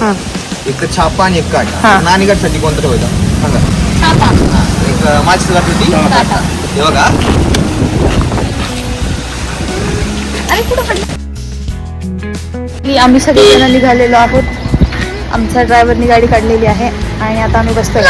हा. एक छापा आणि एक काट. हा. नाणीघाटसाठी कोणतं ठेवायचं? सांगा. छापा. हा, एक माझी होती. काटा. हे. बघा. अरे कुठं पडलं? आणि आम्ही सगळेजण निघालेलो आहोत. आमच्या ड्रायव्हरनी गाडी काढलेली आहे आणि आता आम्ही बसतोय.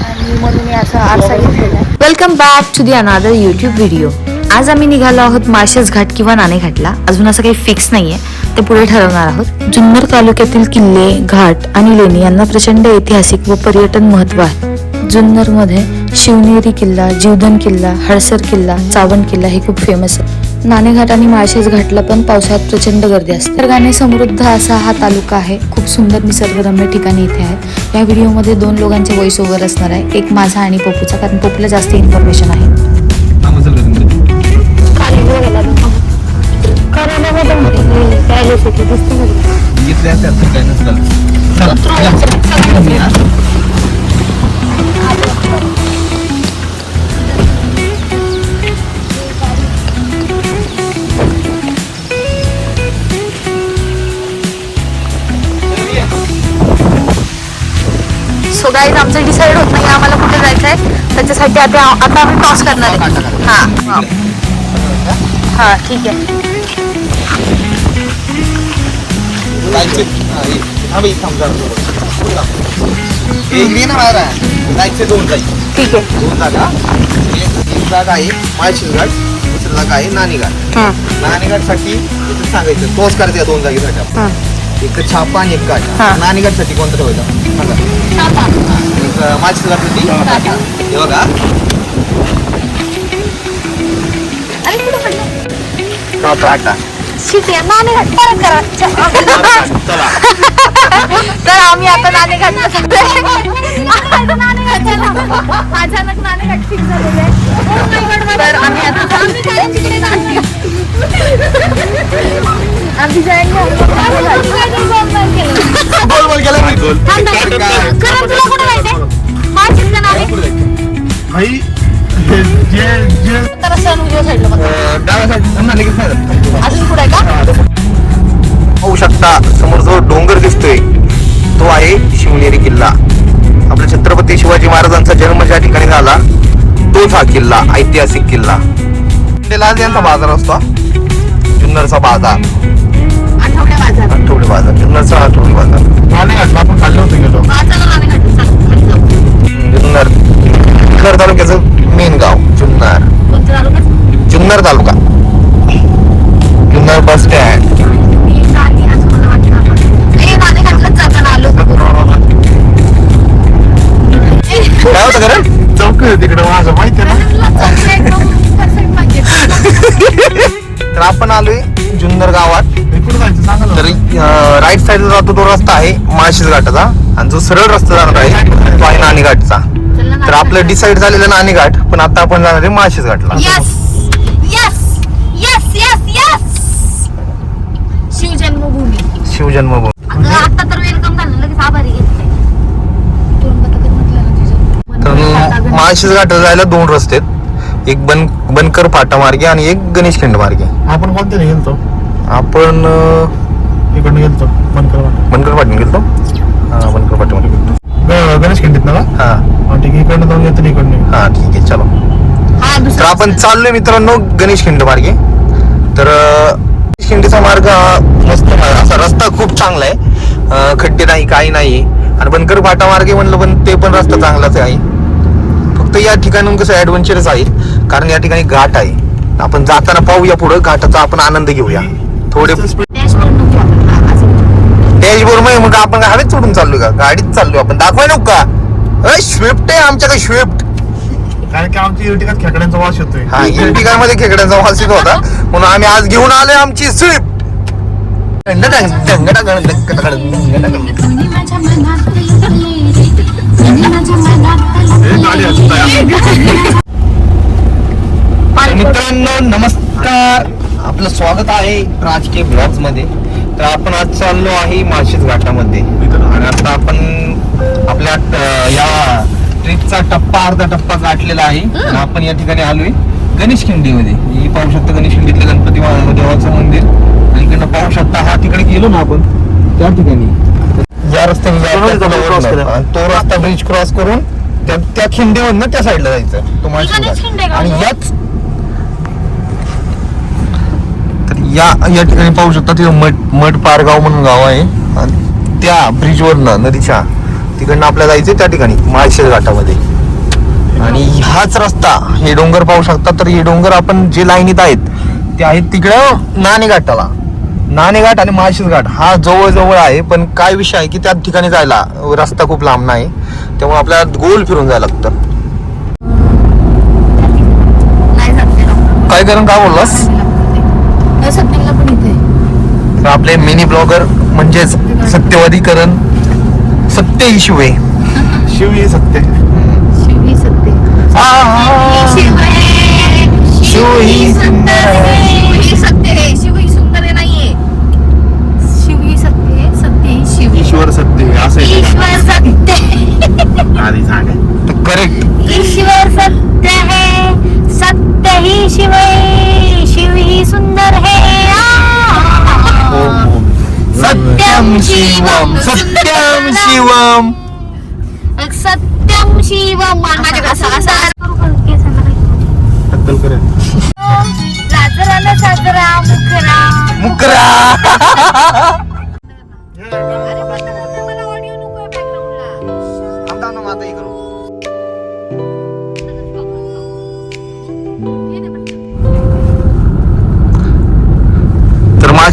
आणि म्हणून हे असं आरसा घेतलेला आहे. Welcome back to the another YouTube video आज आम्ही निघालो आहोत माळशेज घाट किंवा नाणे घाटला अजून असं काही फिक्स नाहीये. ते पुढे ठरवणार आहोत. जुन्नर तालुक्यातील किल्ले घाट आणि लेणी यांना प्रचंड ऐतिहासिक व पर्यटन महत्त्व आहे. जुन्नरमध्ये शिवनेरी किल्ला जीवधन किल्ला हडसर किल्ला चावण किल्ला हे खूप फेमस आहे. नाणेघाट आणि माळशेज घाटला पण पावसाळ्यात प्रचंड गर्दी असते. तर गाणे समृद्ध असा हा तालुका आहे. खूप सुंदर निसर्गरम्य ठिकाणी इथे आहेत. या व्हिडिओमध्ये दोन लोकांचे व्हॉइस ओव्हर असणार आहे. एक माझा आणि पप्पूचा कारण पप्पूला जास्त इन्फॉर्मेशन आहे. गाईज आमचं डिसाईड होत नाही आम्हाला कुठे जायचं आहे त्याच्यासाठी आता आता आम्ही टॉस करणार आहे. हा. हा. हा ठीक आहे. दोन ठीक आहे. दोन जागा एक एक जागा आहे दुसरी जागा आहे नाणीघाट इथं सांगायचं तोच करायचं या दोन जागेसाठी. हा. एक छापा आणि एक हा. काट कोणतं ठेवायचं सांगा. एक. हे बघा. अरे कुठं पडलं? काटा ठीक आहे नाणे घाट. परत करा. चला. तर आम्ही आता नाणे अचानक नाणे घाट फिक्स झालेले आहे. Oh तर आम्ही आता गोल गोल केलं. नाही? भाई जे जे जे साईडला नाही. अजून पुढे का पाहू शकता समोर जो डोंगर दिसतोय तो आहे शिवनेरी किल्ला आपल्या छत्रपती शिवाजी महाराजांचा जन्म ज्या ठिकाणी झाला तोच हा किल्ला ऐतिहासिक किल्ला आज यांचा बाजार असतो. जुन्नरचा बाजार आठवडे बाजार जुन्नरचा आठवडे बाजार नाणे घाटला आपण खाल्लं होतं गेलो. जुन्नर जुन्नर तालुक्याचं मेन गाव जुन्नर? जुन्नर तालुका. जुन्नर बस स्टँड काय होतं चौक आहे तिकडे माझं माहिती आहे ना? तर आपण आलोय जुन्नर गावात. राईट साईडला जातो तो रस्ता आहे माळशीज घाटाचा. आणि जो सरळ रस्ता जाणार आहे तो आहे नाणी घाटचा. तर आपलं डिसाईड झालेलं नाणी घाट पण आता आपण जाणार आहे माळशीज घाटला. Yes yes yes yes yes Shivjanmabhoomi Shivjanmabhoomi अगं आता तर वेलकम झालं लगेच आभारी घेतले तुरुंगात कधी म्हटलं ना तुझं तर माळशीज घाटाला जायला दोन रस्ते आहेत. एक बन बनकर फाटा मार्गे आणि एक गणेश खिंड मार्गे. आपण कोणत्याने गेलतो? आपण अं, इकडनं गेलतो वाटा. बनकर फाटीने गेलतो? हा बनकर फाट्यामध्ये गेलतो. ग- गणेश खिंडीत ना का हा. हा, ठीक आहे इकडनं जाऊन येतो इकडनं हा ठीक आहे चलो. हा तर दुसरा. आपण चाललोय मित्रांनो गणेश खिंड मार्गे. तर अं, गणेश खिंडीचा मार्ग हा मस्त आहे. असा रस्ता खूप चांगला आहे. अं, खड्डे नाही काही नाही. आणि बनकर फाटा मार्गे म्हणलं पण ते पण रस्ता चांगलाच आहे. फक्त या ठिकाणी कसं ऍडव्हेंचरच आहे. कारण या ठिकाणी घाट आहे. आपण जाताना पाहूया पुढं. घाटाचा आपण आनंद घेऊया. थोडे मध्ये मग आपण हवेत सोडून चाललोय का? गाडीत चाललोय आपण. दाखवाय नको का? अरे स्विफ्ट आहे आमच्याकडे स्विफ्ट कारण की आमची इर्टिकात खेकड्यांचा वास येतोय. हा इर्टिका मध्ये खेकड्यांचा वास येत होता. म्हणून आम्ही आज घेऊन आलोय आमची स्विफ्ट मित्रांनो नमस्कार. आपलं स्वागत आहे राजकीय ब्लॉग्समध्ये तर आपण आज चाललो आहे माळशेज घाटामध्ये. आणि आता आपण आपल्या या ट्रिपचा टप्पा अर्धा टप्पा गाठलेला आहे. आणि आपण या ठिकाणी आलोय गणेश खिंडीमध्ये. ही पाहू शकता गणेश खिंडीतलं गणपती देवाचं मंदिर. आणि इकडनं पाहू शकता हा तिकडे गेलो ना आपण त्या ठिकाणी. या रस्त्याने तो रस्ता ब्रिज क्रॉस करून त्या त्या खिंडीवरनं त्या साईडला जायचं. तो माळशेज गणेश घाट. खिंडे का? आणि? याच तर या या ठिकाणी पाहू शकता तिथं मठ मठ पारगाव म्हणून गाव आहे. आणि त्या ब्रिजवरनं नदीच्या तिकडनं आपल्याला जायचं त्या ठिकाणी माळशेज घाटामध्ये. आणि हाच रस्ता हे डोंगर पाहू शकता तर हे डोंगर आपण जे लाईनीत आहेत ते आहेत तिकडं नाणे घाटाला. नाणे घाट आणि माळशेज घाट हा जवळ जवळ आहे पण काय विषय आहे की त्या ठिकाणी जायला रस्ता खूप लांब नाही त्यामुळे आपल्याला गोल फिरून जायला लागतं. काय करून काय बोललास? सत्तीला पण इथे तर आपले मिनी ब्लॉगर म्हणजेच सत्यवादीकरण सत्य इशू आहे शिव ही सत्य. शिवी सत्ते शिव शिवही सुंदर. आहे. ही सत्य आहे. शिव ही सुंदर आहे नाहीये. शिव ही सत्य आहे. सत्य ही शिव ईश्वर सत्य आहे, असं आहे ईश्वर सत्य ते. आधी सांगा. करेक्ट ईश्वर सत्य है सत्य ही शिव है शिव ही. सुंदर है. सत्यम शिवम सत्यम शिवम. सत्यम शिवम. माझ्याकडे असं असं करू साजरा मुखरा.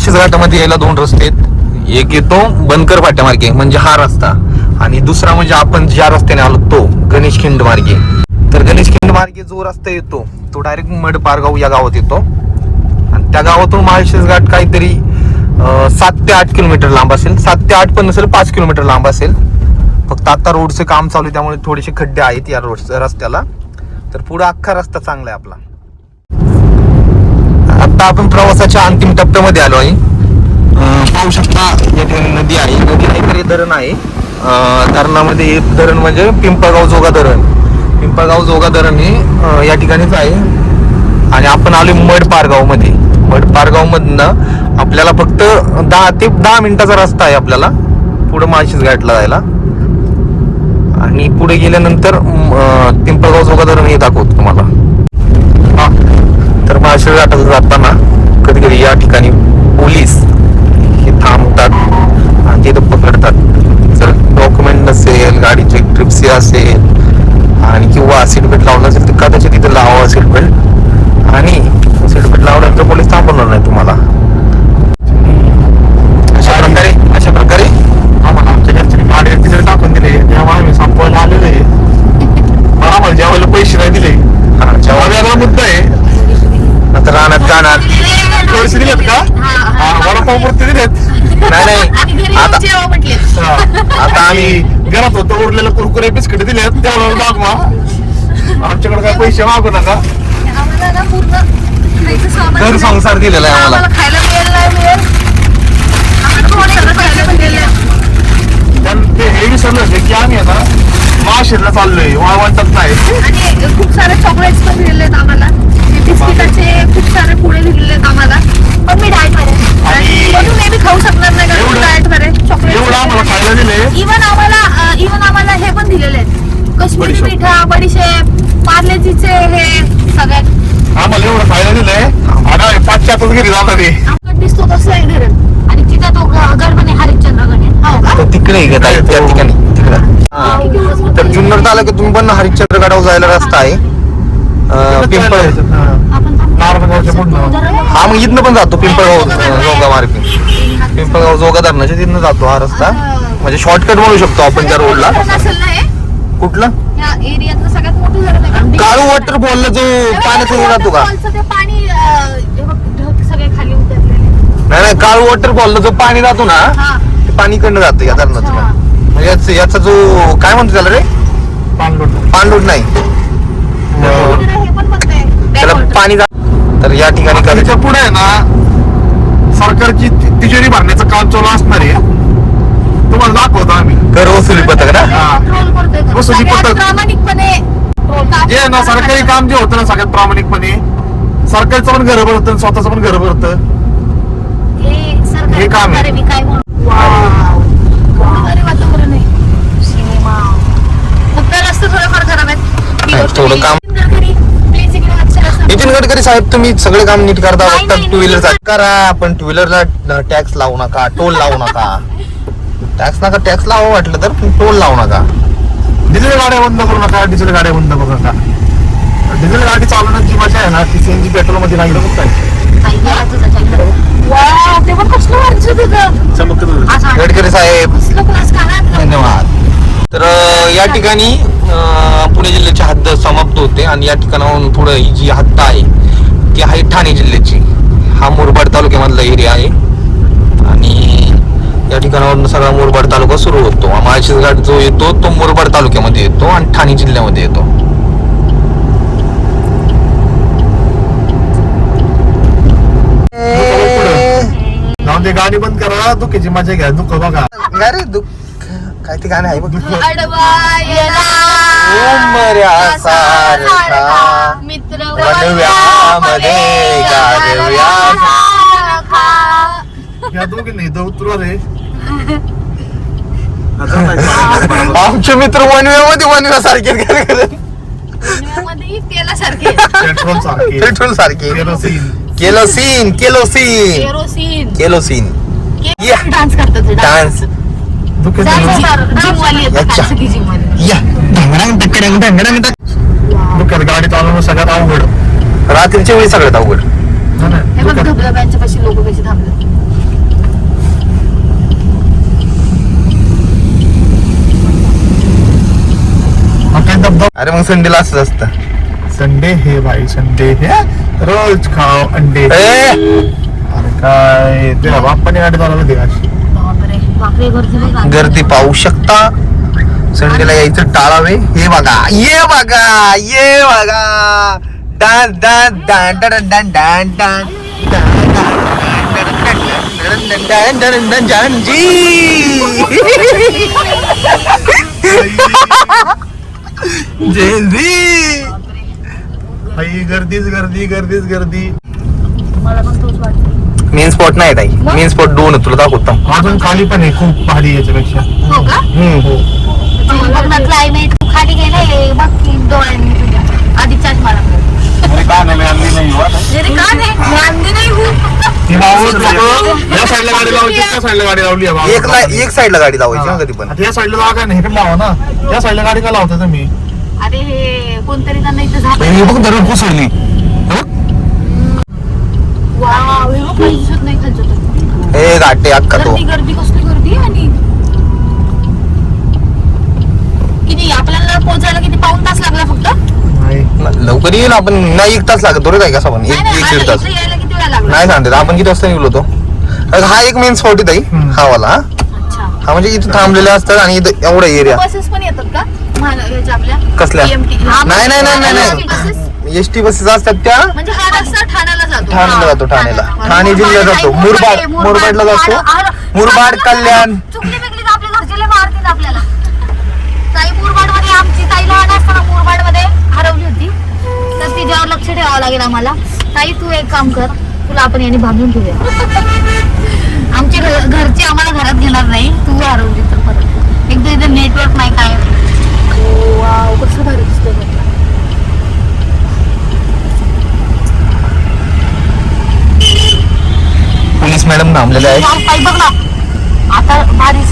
तर घाटामध्ये यायला दोन रस्ते आहेत. एक येतो बनकर फाट्यामार्गे म्हणजे हा रस्ता. आणि दुसरा म्हणजे आपण ज्या रस्त्याने आलो तो गणेश खिंड मार्गे. तर गणेश खिंड मार्गे जो रस्ता येतो तो डायरेक्ट मड पारगाव या गावात येतो. आणि त्या गावातून महाशेष घाट काहीतरी सात ते आठ किलोमीटर लांब असेल. सात ते आठ पण नसेल पाच किलोमीटर लांब असेल. फक्त आता रोडचे काम चालू आहे त्यामुळे थोडेसे खड्डे आहेत या रोड रस्त्याला. तर पुढे अख्खा रस्ता चांगला आहे आपला. आता आपण प्रवासाच्या अंतिम टप्प्यामध्ये आलो आहे. पाहू शकता या ठिकाणी नदी आहे. नदी नाही तर हे धरण आहे. धरणामध्ये हे धरण म्हणजे पिंपळगाव जोगा धरण. पिंपळगाव जोगा धरण हे या ठिकाणीच आहे. आणि आपण आलो मड पारगावमध्ये मड पारगावमधनं आपल्याला फक्त दहा ते दहा मिनिटाचा रस्ता आहे आपल्याला. पुढे माळशीच घाटला जायला. आणि पुढे गेल्यानंतर पिंपळगाव जोगा धरण हे दाखवतो तुम्हाला. तर माळशेज घाटात जाताना कधी कधी या ठिकाणी पोलीस हे थांबतात आणि तिथं पकडतात. जर डॉक्युमेंट नसेल गाडीची ट्रिप्सी असेल आणि किंवा सीट बेल्ट लावलं असेल तर कदाचित तिथं लावा सीट बेल्ट आणि सीट बेल्ट लावल्यानंतर पोलीस थांबवणार नाही तुम्हाला अशा प्रकारे अशा प्रकारे आम्हाला आमच्या घरच्यांनी गाडी तिकडे टाकून दिले तेव्हा आम्ही संपवायला आलेलो आहे पण आम्हाला जेवायला पैसे नाही दिले हा, हा जेव्हा वेगळा मुद्दा आहे आता रानात जाणार पैसे दिलेत का हा वडापाव पुरते दिलेत नाही आता हा. आम्ही घरात होतं उरलेलं कुरकुरे बिस्किट दिलेत तेवढं मागवा. आमच्याकडे काय पैसे मागू नका. आम्हाला ना पूर्ण खायचं सामान घर दिलं. संसार दिलेला आहे आम्हाला. आम्हाला खायला मिळेल नाही मिळेल. आम्हाला खायला पण ते हे विसरलं होते की आम्ही आता माशिरला चाललोय वाळवंटात नाही. आणि खूप सारे चॉकलेट्स पण दिलेले आहेत आम्हाला. ते बिस्किटाचे खूप सारे पुढे दिलेले आहेत आम्हाला. पण मी डाएटमध्ये आणि- म्हणून मे बी खाऊ शकणार नाही कारण चॉकलेट इवन आम्हाला इवन आम्हाला हे पण दिलेले. आहेत कश्मीरी बडीशेप. पार्लेजीचे हे सगळ्यात. आम्हाला एवढं खायला दिलंय. आणि आम्ही पाचच्यातच घरी जातात दिसतो तसं आहे धरण. आणि तिथं तो ग- गड पण आहे हरिश्चंद्र आहे हो तिकडे? त्या ठिकाणी तिकडं. तर जुन्नर तालुक्यातून पण हरिश्चंद्र गडावर जायला रस्ता आहे. पिंपळ. हा. हा मग इथनं पण जातो पिंपळगाव अं, जोगा मार्गे. पिंपळगाव जोगा धरणाच्या तिथनं जातो हा रस्ता. म्हणजे शॉर्टकट म्हणू शकतो आपण त्या रोडला हे? कुठलं? या एरियातलं सगळ्यात मोठं धरण आहे का? काळू वॉटरफॉलला जो हे पाण्याचा हे राहतो का? हे नाही नाही काळू वॉटरफॉलला जो पाणी जातो ना हा. ते पाणी इकडनं जातं या धरणाचं. म्हणजे याचा जो काय म्हणतो त्याला रे? पाणलोट. पाणलोट नाही अं, हे पण म्हणतंय त्याला. पाणी तर या ठिकाणी त्याच्या पुढे आहे ना सरकारची तिजोरी भरण्याचं काम चालू असणार आहे. तुम्हाला दाखवतो आम्ही. कर वसुली पथक ना? हा. वसुली पथक. प्रामाणिकपणे जे आहे ना सरकारी काम जे होतं ना सगळ्यात प्रामाणिकपणे. सरकारचं पण घर भरतं स्वतःचं पण घर भरतं. हे काम आहे. ही थोडं काम- गडकरी, please इकडे लक्ष द्या. नितीन गडकरी साहेब तुम्ही सगळे काम नीट करता फक्त टू व्हीलर. करा पण टू व्हीलरला टॅक्स लावू नका टोल लावू नका. टॅक्स नका टॅक्स लावा वाटलं तर टोल लावू नका. डिझेल गाड्या बंद करू नका डिझेल गाड्या बंद करू नका. डिझेल गाडी चालवण्याची जी मजा आहे ना ती सीएनजी पेट्रोलमध्ये नाही. गडकरी साहेब. धन्यवाद. तर या ठिकाणी पुणे जिल्ह्याची हद्द समाप्त होते आणि या ठिकाणाहून पुढे ही जी हद्द आहे ती आहे ठाणे जिल्ह्याची. हा मुरबाड तालुक्यामधला एरिया आहे. आणि या ठिकाणावरून सगळा मुरबाड तालुका सुरू होतो. माळशेज घाट जो येतो तो मुरबाड तालुक्यामध्ये येतो आणि ठाणे जिल्ह्यामध्ये येतो. गाडी बंद करा दुःखीची मजा घ्या दुःख बघा. अरे दुःख काय ते गाणे आहे बघ. या दोघी नाही रे. आमचे मित्र वनव्यामध्ये? मध्ये तेलासारखे पेट्रोल सारखे. पेट्रोल सारखे. Kerosene. Kerosene kerosene. Kerosene. Kerosene. Dance करतात डान्स. दुःखात गाडी चालवणं सगळ्यात अवघड. रात्रीच्या वेळी सगळ्यात अवघड. लोक कशी थांबले हा अरे मग संडेला असंच असतं. संडे हे भाई संडे हे. रोज खाओ अंडे. ए! अरे काय ते बाप्पाने गाडी चालवलं ते अशी गर्दी पाहू शकता संडेला यायचं टाळावे हे बघा ये बघा ये बघा डान डान डान डान डान डान डान भाई गर्दीच गर्दी गर्दीच गर्दी मला पण तोच वाटत मेन स्पॉट नाही ताई. मेन स्पॉट दोन आहे, तुला दाखवतो अजून खाली पण आहे. खूप भारी याच्यापेक्षा. हो का? बघ ना क्लायमेट तू खाली गेले बघ की डोळ्यांनी तुझ्या. आधी चष्मा लागला अरे का नाही मी अंधी नाही हूँ. ती मावळ लोकं या साईडला गाडी लावली त्या साईडला गाडी लावली आहे बाबा. एक ला एक साईडला गाडी लावायची हा. हा. कधी पण. आता या साईडला जागा नाही? इकडे लावा ना. या साईडला गाडी का लावता तुम्ही? अरे हे कोणतरी त्यांना इथं झालं. हे बघ दरड कोसळली वाव हे बघ काही दिसत नाही खालचं तर. हे घाटे अक्का तो. गर्दी गर्दी कसली गर्दी आणि? किती आपल्याला पोहोचायला किती पाऊन तास लागला फक्त? नाही. लवकर येईल आपण नाही एक तास लागत बरोबर आहे का पण एक एक दीड तास. नाही सांगते आपण किती वाजता निघलो तो हा एक मेन स्पॉट आहे. हा वाला हा. अच्छा. हा म्हणजे इथे थांबलेले असतात आणि इथं एवढा एरिया बसेस पण येतात का? महान- ह्याच्या आपल्या कसल्या? नाही नाही नाही नाही एस टी बसेस असतात त्या म्हणजे हा रस्ता ठाण्याला जातो. ठाण्याला जातो, ठाण्याला. ठाण्याला. ठाणे जिल्ह्यात जातो. मुरबाड- मुरबाडला जातो. मुरबाड, कल्याण. चुकली बिकली तर आपल्या घरचे लय मारतील आपल्याला. ताई मुरबाडमध्ये आमची ताई लहान असताना मुरबाडमध्ये हरवली होती. तर तिच्यावर लक्ष ठेवावं लागेल आम्हाला. ताई तू एक काम कर. तुला आपण याने बांधून ठेवूया. आमचे घर- घरचे आम्हाला घरात घेणार नाही. तू हरवली तर परत. एकदा इथं नेटवर्क नाही काय. वाव कसं भारी दिसतंय पोलीस मॅडम आहेत. ताई बघ ना. आता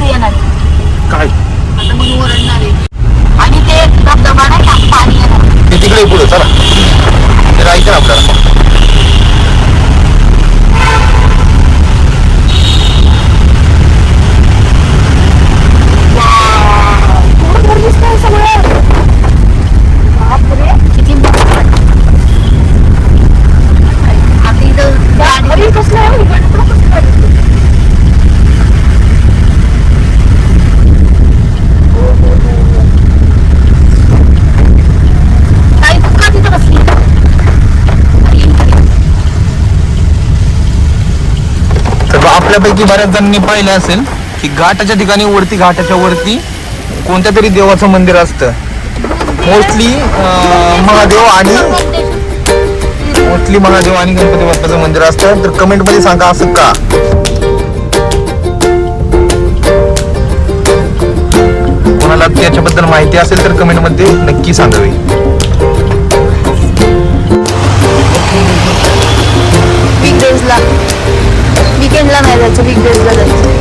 येणार आहे. काय? आता मग ओरडणार आहे. आणि ते धबधबा नाही का? पाणी येणार. ते तिकडे पुढे चला. ते राहायचं आपल्याला. आपल्यापैकी बऱ्याच जणांनी पाहिलं असेल की घाटाच्या ठिकाणी वरती घाटाच्या वरती कोणत्या तरी देवाचं मंदिर असतं. मोस्टली महादेव आणि मोस्टली महादेव आणि गणपती बाप्पाचं मंदिर असतं. तर कमेंटमध्ये सांगा असं का? कोणाला त्याच्याबद्दल माहिती असेल तर कमेंटमध्ये नक्की सांगावी. वीक डेजला विकेंडला नाही जायचं वीक डेजला जायचं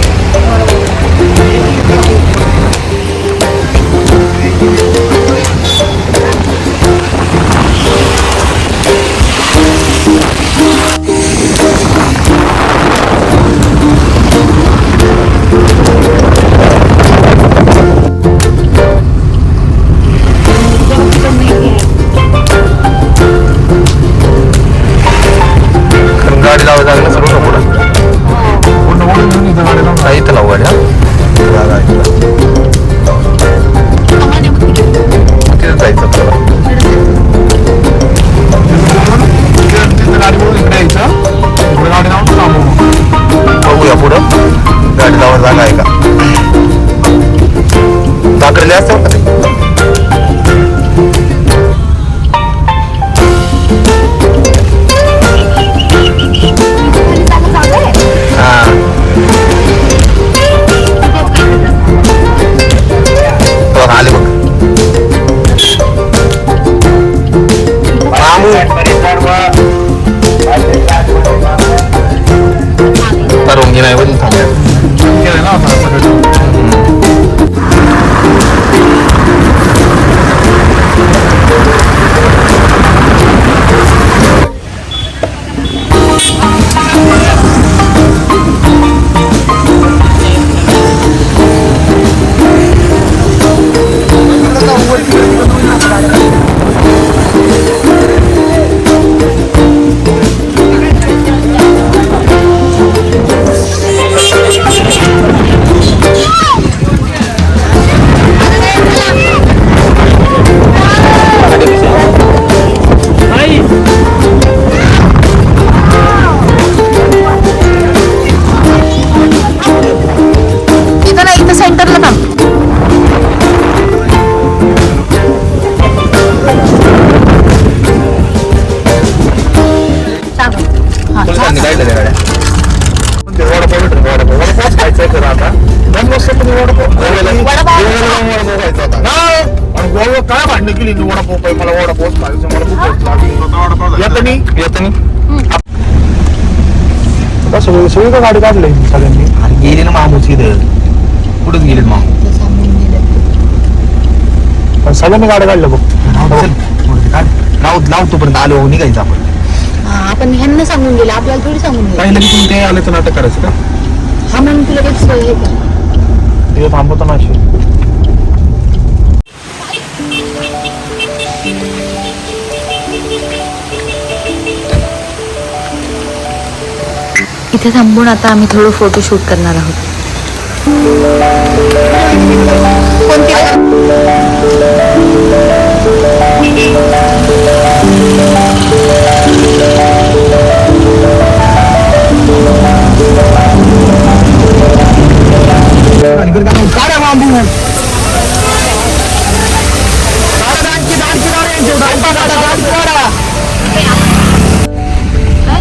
सगळी का गाडी काढली सगळ्यांनी. अरे गेले ना मामूच इथं. कुठंच गेलेत. मामू पण सगळ्यांनी गाडी काढल्या बघ. चल, थोडं ते काढ. लाव लाव तोपर्यंत आलो निघायचं आपण. हा आपण ह्यांना सांगून गेलं आपल्याला थोडी सांगून गेलं. काही लगेच तुम्ही ते आले तर नाटक करायचं का? हा म्हणून तुला काही सोय आहे का? ते थांबवतो ना अशी. इथे थांबून आता आम्ही थोडं फोटोशूट करणार आहोत.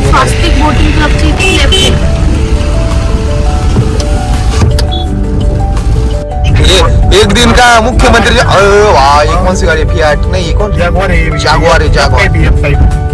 स्वास्तिक बोटिंग क्लबची इथे लेफ्ट एक दिन का मुख्यमंत्री अरे वा एक कौन सी गाड़ी है? फियाट नहीं ये कौन? जागवार आहे जागवार आहे, जागवार.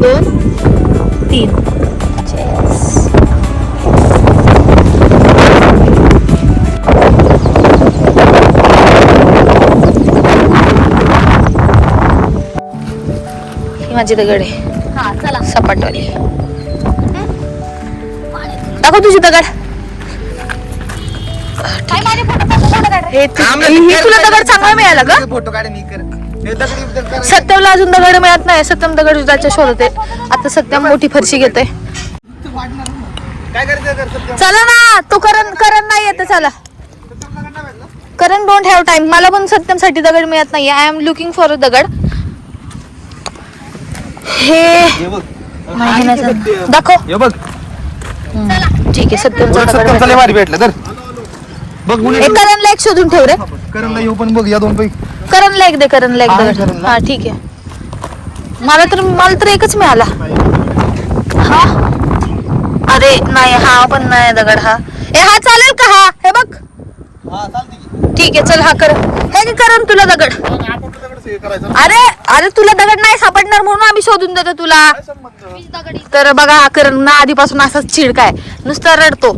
दोन तीन. माझी दगड आहे. हा चला. सपाटवाली. दाखव तुझी दगड. हे तुला दगड चांगला मिळाला का फोटो काढ मी कर. सत्यमला अजून दगड मिळत नाही सत्यम दगड युद्धाच्या शोधत आहे आता सत्यम मोठी फरशी घेते चला ना तो करण करण नाही येत चला. करण डोंट हॅव टाइम मला पण सत्यमसाठी दगड मिळत नाही आय एम लुकिंग फॉर दगड. हे हे नाही. दाखव. हे ठीक आहे सत्यम भेटलं. तर बघ हे करणला एक शोधून ठेव रे. करणला येऊ पण बघ या दोन पैकी. करणला एक दे करणला एक हा, दगड करणला. हा ठीक आहे. मला तर मला तर एकच मिळाला. हा? अरे नाही हा पण नाही दगड हा. ए हा चालेल का हा? हे बघ. हा ठीक आहे चल हा कर. हे घे करण तुला दगड. अरे अरे तुला दगड नाही सापडणार म्हणून आम्ही शोधून देतो तुला. तर बघा करण ना आधीपासून असाच चिडकाय. नुसता रडतो.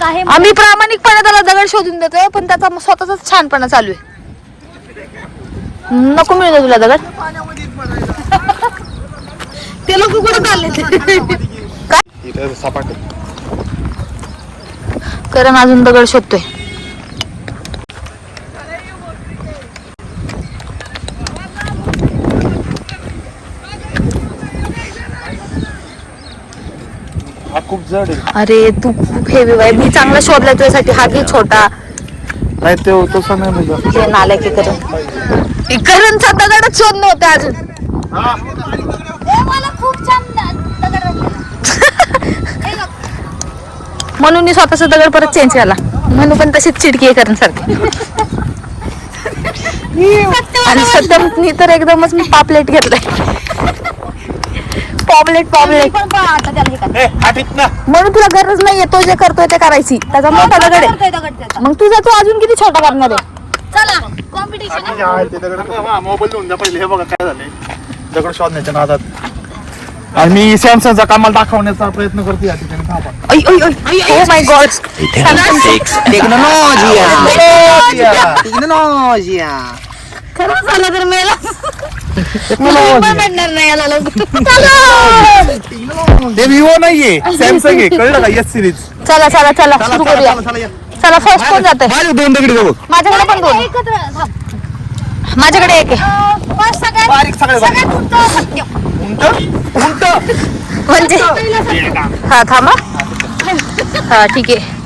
आहे आम्ही प्रामाणिकपणे त्याला दगड शोधून देतोय पण त्याचा स्वतःचाच छानपणा चालू आहे. नको मिळतो तुला दगड. ते लोक कुठे चालले करण अजून दगड शोधतोय हा खूप जड आहे अरे तू खूप हेवी आहे मी चांगला शोधलाय तुझ्यासाठी. हा घे छोटा. नाही ते तसं नाही म्हणजे. करण करणचा दगडच शोधणं होतं अजून. म्हणून मी स्वतःचा दगड परत चेंज केला. म्हणून पण तशीच चिडकी आहे करण सारखी आणि सत्यम तर एकदमच मी पापलेट घेतलाय. पॉपलेट मी पॉपलेट पण पहा आता त्याला हे कर. ए आठीत ना. म्हणून तुला गरज नाहीये तो जे करतोय ते करायची. त्याचा मोठा दगड आहे. करतोय दगड त्याचा. मग तुझा तू अजून किती छोटा करणार आहे? चला कॉम्पिटिशन आहे. ते दगड मोबाईल देऊन द्या पहिले हे बघा काय झालंय. दगड शोधण्याच्या नादात आणि मी सॅमसंगचा कामाला दाखवण्याचा प्रयत्न करते या ठिकाणी. थांबा. ओ माय गॉड टेक्नॉलॉजिया खरंच झालं तर मेला. नाही याला लवकर. ते विवो नाहीये सॅमसंग आहे कळलं का? एस सिरीज चला चला चला सुरू करूया. चला फर्स्ट कोण जाते माझे दोन दगडी बघ. माझ्याकडे पण दोन. एकत्र थांब. माझ्याकडे एक आहे. अं, पण सगळ्यात बारीक सगळे बारीक. सगळ्यात उंच सत्यम. उलट म्हणजे हा थांबा. हा ठीक आहे.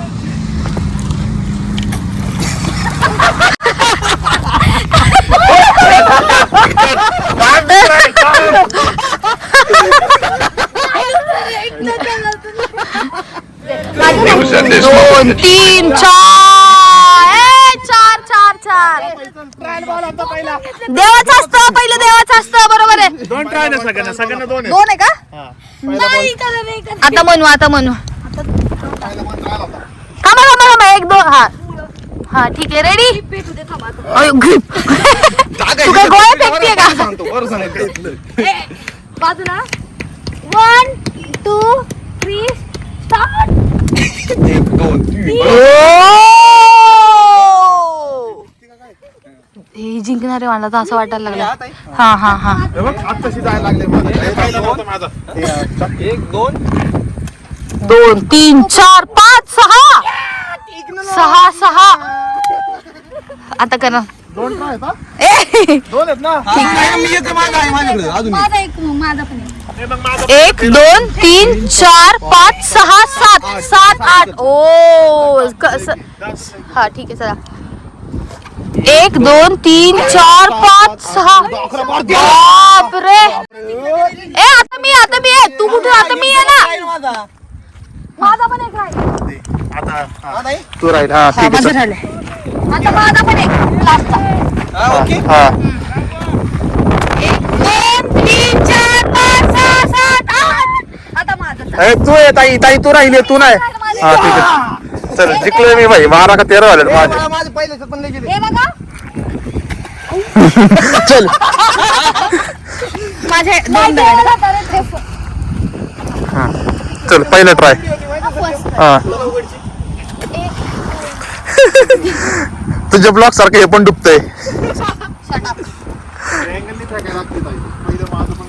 दोन तीन चार. ए, चार चार चार. देवाचं असतं पहिलं देवाचं असतं बरोबर आहे. दोन ट्राय ना सगळ्यांना सगळ्यांना दोन दोन आहे का? नाही करा नाही करा. आता म्हणू आता म्हणू. थांबा थांबा थांबा एक दोन हा. हा ठीक आहे. रेडी पेटू दे थांब आता. तू काय गोळ्या फेकतीये का? सांगतो बरं सांगतो. ए, बाजूला. वन टू थ्री स्टार्ट एक दोन तीन. हे जिंकणारे मला तर असं वाटायला लागलं. हा हा हा. हे बघ आत्ताशी जायला लागले माझं हे पहिला नव्हतं माझं. हे, अं, एक दोन. दोन तीन चार पाच सहा. सहा सहा. आता करा. दोन ट्राय आहेत हा? ए, दोन आहेत ना? मी एक मागं आहे माझ्याकडे अजून एक. माझा एक माझा पण आहे. हे मग माझं एक दोन तीन चार पाच सहा सात. सात आठ. ओ क- स- हा ठीक आहे चला. एक दोन तीन चार पाच सहा. बापरे. ए आता मी आता मी आहे. तू कुठे? आता मी आहे ना. माझा पण एक राहील. आता हा. तू राहील हा ठीक आहे माझं चल. आता माझा पण एक लास्टचा हा, ओके. हा. दोन तीन चार पाच सहा सात आठ. आता माझा ए, तू आहे ताई ताई तू राहिली तू नाही. हा ठीक आहे. चल जिंकलोय मी भाई. बारा का तेरा झाले माझे. मला माझे पहिल्याचे पण लय गेले. हे बघा. चल. माझे दोन हा. चल पहिलं ट्राय. हा. तुझ्या ब्लॉक सारखं हे पण डुबतंय.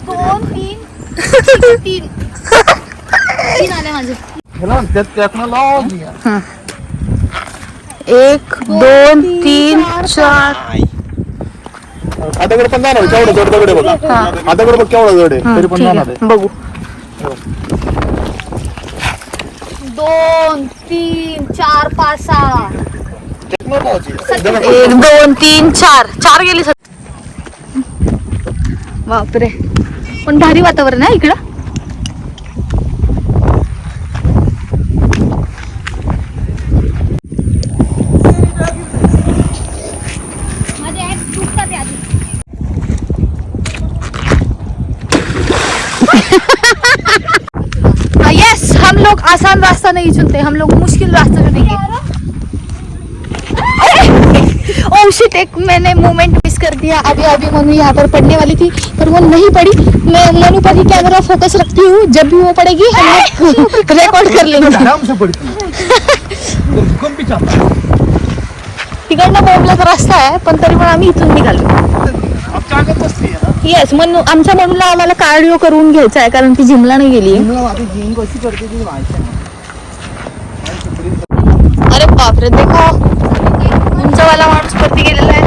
दोन तीन तीन तीन आले माझे ह्याला त्यात त्यातनं लाव एक दोन तीन चार. आता पण जाणार आहे, केवढं जड दगड आहे बघा आता बघ केवढं जड. आहे तरी पण ठीक जाणार आहे. बघू. दोन तीन चार पाच सहा. एक दोन तीन चार. चार गेली सर बापरे. पण भारी वातावरण आहे इकडं? Ah, माझे यस हम लोग आसान रास्ता नहीं चुनते. हम लोग मुश्किल रास्ता चुनेंगे शिट एक मैंने मोमेंट मिस कर दिया. अभी अभी मनु यहाँ पर पढ़ने वाली थी पर वो नहीं पड़ी मैं मनु पर ही कैमरा फोकस रखती हूँ. जब भी वो पड़ेगी हम लोग रिकॉर्ड कर लेंगे. आराम से पडती भूकंपी चालला तिकडनं बोंबलाचा रस्ता आहे पण तरी पण आम्ही इथून निघालो. येस मनु आमच्या मनूला आम्हाला कार्डिओ करून घ्यायचा आहे कारण ती जिमला नाही गेली. अरे बापरे देखो. उंचवाला माणूस वरती गेलेला आहे.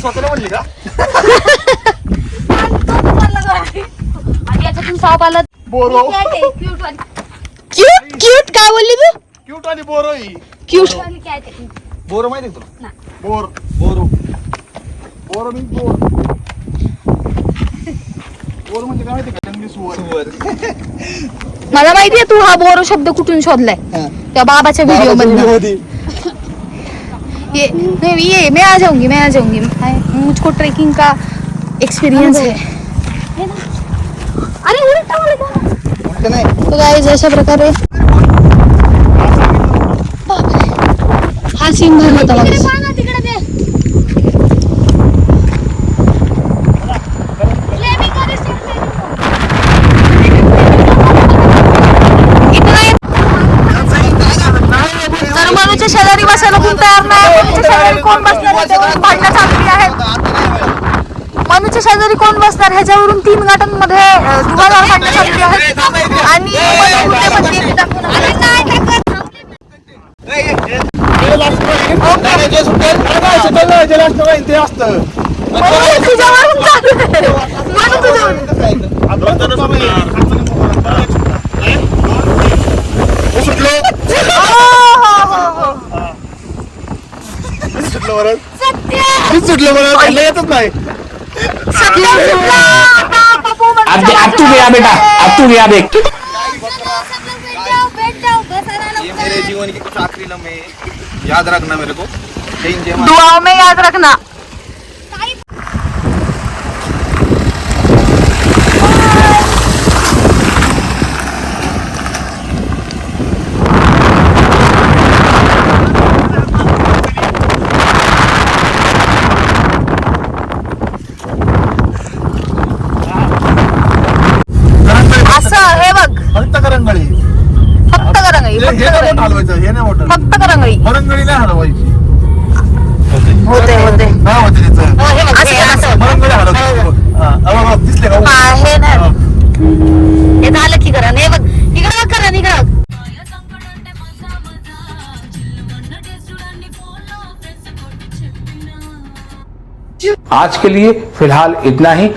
स्वतःला म्हणली का? आणि याच्यातून साप आला बोरो. क्यूट क्यूट काय बोलली तू? क्यूट आणि बोरो ही. क्यूट. बोर. माहिती तुला? बोरो मीन्स बोर बोर म्हणजे काय माहिती का जंगली सुवर मला माहितीये तू हा बोरो शब्द कुठून शोधलाय? त्या बाबाच्या व्हिडिओमध्ये ये नहीं ये मैं आ जाऊंगी मैं आ जाऊंगी मैं- मुझको ट्रेकिंग का एक्सपीरियंस है. अरे उलटा उलटा. तो अशा प्रकारे. हा सीन भारी होता तिकडे बघा. पहा ना, तिकडे ते. Flaming मध्ये stick आहे. इथं नाही. तर मनुच्या शेजारी बसायला कोण तयार नाही मनुच्या शेजारी कोण बसणार ह्याच्यावरून भांडणं चालली आहेत मनुच्या शेजारी कोण बसणार ह्याच्यावरून तीन गाटांमध्ये धुवाधार भांडणं चालली आहेत आणि तुझ्यावरून चालू आहे. मनु तुझ्यावरून सुटलो हो, हो, हो, हो. सुटलो सुटलो बरं त्यांना येतच नाही अब तू गया बेटा अब तू गया देख चलो, सब लोग बैठ जाओ, बैठ जाओ, बस आना ये लगता मेरे है. जीवन की कुछ आखिरी लम्हे याद रखना मेरे को जय। दुआओं में याद रखना असं हे बघ फक्त करंगळी फक्त करंगळी हे फक्त हे नाही करंगळी मोठं हलवायचं हे नाही मोठं फक्त करंगळी. करंगळी नाही हलवायची. होते होते. काय तिचं. हा, अहो, अहो, दिसले का? हा, हे नाही. हा. हे झालं की करण हे बघ. इकडे बघ करण इकडे आज के लिए फिलहाल इतना ही।